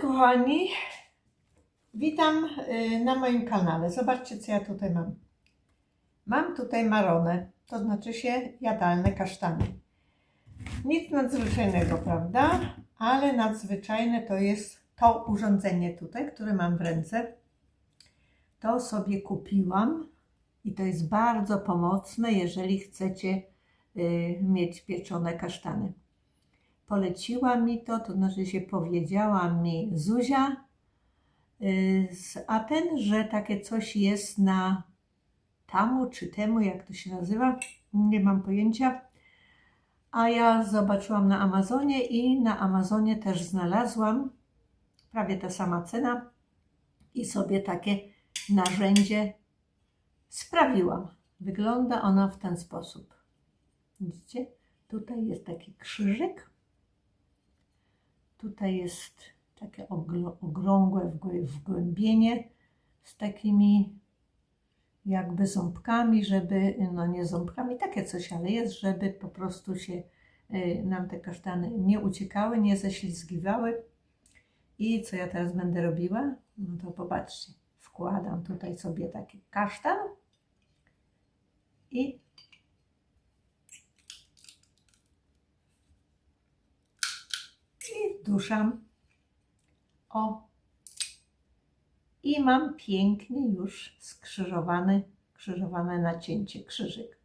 kochani, witam y, na moim kanale. Zobaczcie, co ja tutaj mam. Mam tutaj maronę, to znaczy się jadalne kasztany. Nic nadzwyczajnego, prawda? Ale nadzwyczajne to jest to urządzenie tutaj, które mam w ręce. To sobie kupiłam i to jest bardzo pomocne, jeżeli chcecie y, mieć pieczone kasztany poleciła mi to, to znaczy się powiedziała mi Zuzia y, z Aten, że takie coś jest na tamu czy temu, jak to się nazywa, nie mam pojęcia. A ja zobaczyłam na Amazonie i na Amazonie też znalazłam prawie ta sama cena i sobie takie narzędzie sprawiłam. Wygląda ona w ten sposób. Widzicie? Tutaj jest taki krzyżyk. Tutaj jest takie okrągłe wgłę- wgłębienie z takimi jakby ząbkami, żeby, no nie ząbkami, takie coś, ale jest, żeby po prostu się y, nam te kasztany nie uciekały, nie ześlizgiwały. I co ja teraz będę robiła? No to popatrzcie, wkładam tutaj sobie taki kasztan i i duszam. O. I mam pięknie już skrzyżowany, krzyżowane nacięcie, krzyżyk.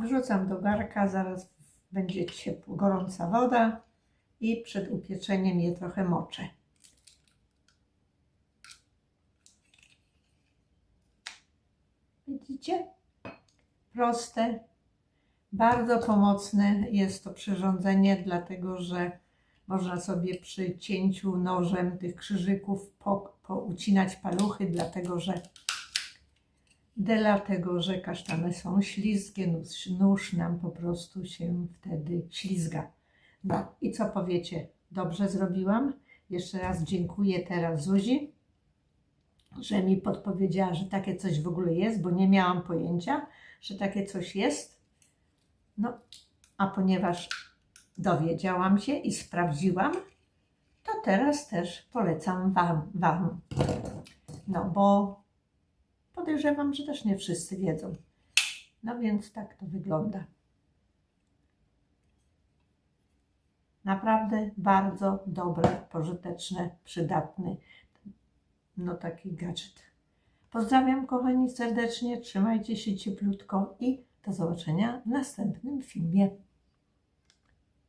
Wrzucam do garka, zaraz będzie ciepło, gorąca woda i przed upieczeniem je trochę moczę. Widzicie? Proste, bardzo pomocne jest to przyrządzenie, dlatego że można sobie przy cięciu nożem tych krzyżyków po, poucinać paluchy, dlatego że dlatego, że kasztany są ślizgie, nóż, nóż nam po prostu się wtedy ślizga. No i co powiecie? Dobrze zrobiłam? Jeszcze raz dziękuję teraz Zuzi, że mi podpowiedziała, że takie coś w ogóle jest, bo nie miałam pojęcia, że takie coś jest. No, a ponieważ dowiedziałam się i sprawdziłam, to teraz też polecam Wam. wam. No, bo podejrzewam, że też nie wszyscy wiedzą. No więc tak to wygląda. Naprawdę bardzo dobre, pożyteczne, przydatny, no taki gadżet. Pozdrawiam kochani serdecznie, trzymajcie się cieplutko i do zobaczenia w następnym filmie.